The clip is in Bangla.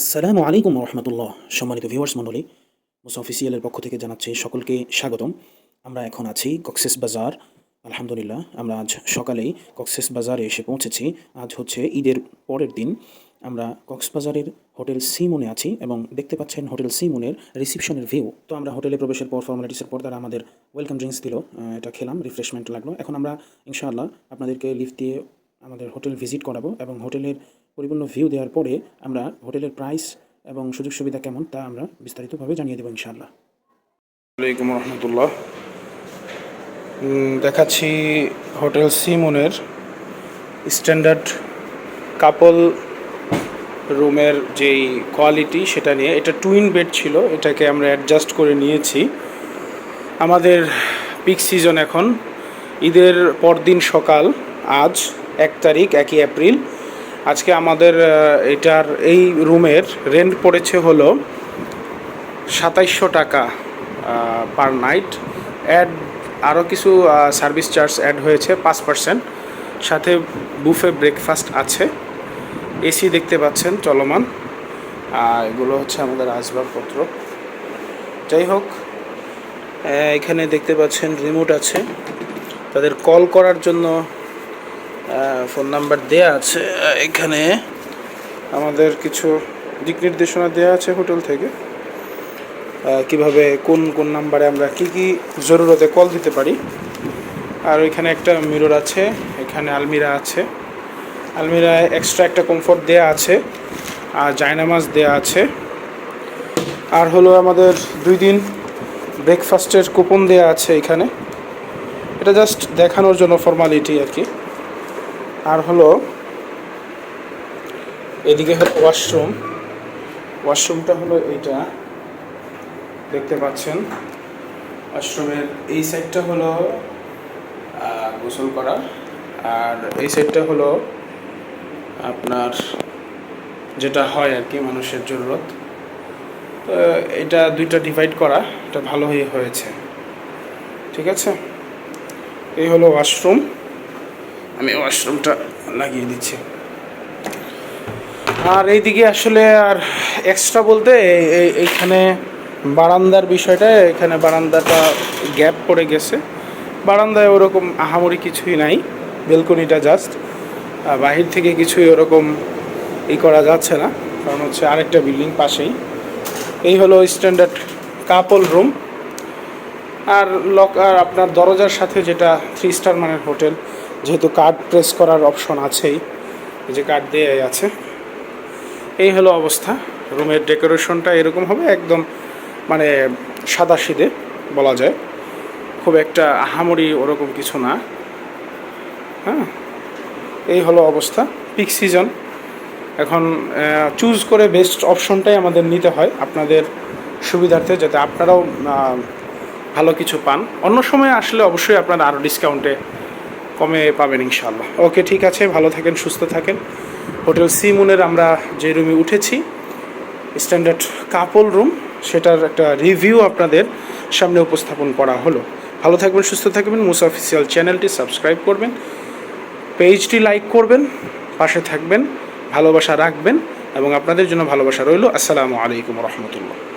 আসসালামু আলাইকুম রহমতুল্লাহ সম্মানিত ভিউয়ার্স মণ্ডলী, মুসা অফিসিয়ালের পক্ষ থেকে জানাচ্ছি সকলকে স্বাগতম। আমরা এখন আছি কক্সেস বাজার। আলহামদুলিল্লাহ, আমরা আজ সকালেই কক্সেস বাজারে এসে পৌঁছেছি। আজ হচ্ছে ঈদের পরের দিন। আমরা কক্সবাজারের হোটেল সিমুনে আছি এবং দেখতে পাচ্ছেন হোটেল সিমুনের রিসিপশনের ভিউ তো আমরা হোটেলে প্রবেশের পর ফর্মালিটিসের পর তারা আমাদের ওয়েলকাম ড্রিঙ্কস দিল। এটা খেলাম রিফ্রেশমেন্ট লাগল। এখন আমরা, ইনশাআল্লাহ, আপনাদেরকে লিফট দিয়ে আমাদের হোটেল ভিজিট করাবো এবং হোটেলের পরিপূর্ণ ভিউ দেওয়ার পরে আমরা হোটেলের প্রাইস এবং সুযোগ সুবিধা কেমন তা আমরা বিস্তারিতভাবে জানিয়ে দেবো ইনশাআল্লাহ। আলাইকুম রহমতুল্লাহ। দেখাচ্ছি হোটেল সিমনের স্ট্যান্ডার্ড কাপল রুমের যেই কোয়ালিটি সেটা নিয়ে। এটা টুইন বেড ছিল, এটাকে আমরা অ্যাডজাস্ট করে নিয়েছি। আমাদের পিক সিজন এখন। ঈদের পরদিন সকাল, আজ এক তারিখ, একই এপ্রিল আজকে আমাদের এটার এই রুমের রেন্ট পড়েছে হলো সাতাইশশো টাকা পার নাইট অ্যাড আরও কিছু সার্ভিস চার্জ অ্যাড হয়েছে পাঁচ পার্সেন্ট সাথে বুফে ব্রেকফাস্ট আছে। এসি দেখতে পাচ্ছেন, চলমান। এগুলো হচ্ছে আমাদের আসবাবপত্র। যাই হোক এখানে দেখতে পাচ্ছেন রিমোট আছে। তাদের কল করার জন্য ফোন নাম্বার দেয়া আছে এখানে আমাদের কিছু দিক নির্দেশনা দেওয়া আছে হোটেল থেকে। কীভাবে, কোন কোন নাম্বারে আমরা কি কি জরুরতে কল দিতে পারি। আর ওইখানে একটা মিরর আছে, এখানে আলমিরা আছে। আলমিরায় এক্সট্রা একটা কমফোর্ট দেয়া আছে, আর জায়নামাজ দেয়া আছে। আর হলো আমাদের দুই দিন ব্রেকফাস্টের কুপন দেয়া আছে এখানে। এটা জাস্ট দেখানোর জন্য ফর্মালিটি আর কি। আর হলো এদিকে হলো ওয়াশরুম। ওয়াশরুমটা হলো এইটা। দেখতে পাচ্ছেন। ওয়াশরুমের এই সাইডটা হলো গোসল করা। আর এই সাইডটা হলো আপনার যেটা হয় আর কি মানুষের জরুরত। তো এটা দুইটা ডিভাইড করা, এটা ভালোই হয়েছে। ঠিক আছে? এই হলো ওয়াশরুম। আমি ওয়াশরুমটা লাগিয়ে দিচ্ছি। আর এইদিকে আসলে আর এক্সট্রা বলতে এই- এই- এইখানে বারান্দার বিষয়টা, এখানে বারান্দাটা গ্যাপ পড়ে গেছে। বারান্দায় ওরকম আহামরি কিছুই নাই বেলকনিটা জাস্ট বাহির থেকে কিছুই ওরকম ই করা যাচ্ছে না, কারণ হচ্ছে আরেকটা বিল্ডিং পাশেই। এই হলো স্ট্যান্ডার্ড কাপল রুম আর লক আর আপনার দরজার সাথে যেটা থ্রি স্টার মানের হোটেল যেহেতু কার্ড প্রেস করার অপশন আছেই, এই যে কার্ড দিয়ে আছে। এই হলো অবস্থা। রুমের ডেকোরেশনটা এরকম হবে, একদম মানে সাদা সিদে বলা যায়। খুব একটা আহামরি ওরকম কিছু না। হ্যাঁ এই হলো অবস্থা। পিক সিজন এখন চুজ করে বেস্ট অপশনটাই আমাদের নিতে হয় আপনাদের সুবিধার্থে, যাতে আপনারাও ভালো কিছু পান। অন্য সময় আসলে অবশ্যই আপনারা আরও ডিসকাউন্টে কমে পাবেন ইনশাল্লাহ ওকে, ঠিক আছে, ভালো থাকেন, সুস্থ থাকেন। হোটেল সিমুনের আমরা যে রুমে উঠেছি, স্ট্যান্ডার্ড কাপল রুম, সেটার একটা রিভিউ আপনাদের সামনে উপস্থাপন করা হলো। ভালো থাকবেন, সুস্থ থাকবেন, মুসা অফিসিয়াল চ্যানেলটি সাবস্ক্রাইব করবেন, পেজটি লাইক করবেন, পাশে থাকবেন, ভালোবাসা রাখবেন, এবং আপনাদের জন্য ভালোবাসা রইল। আসসালামু আলাইকুম রহমতুল্লাহ।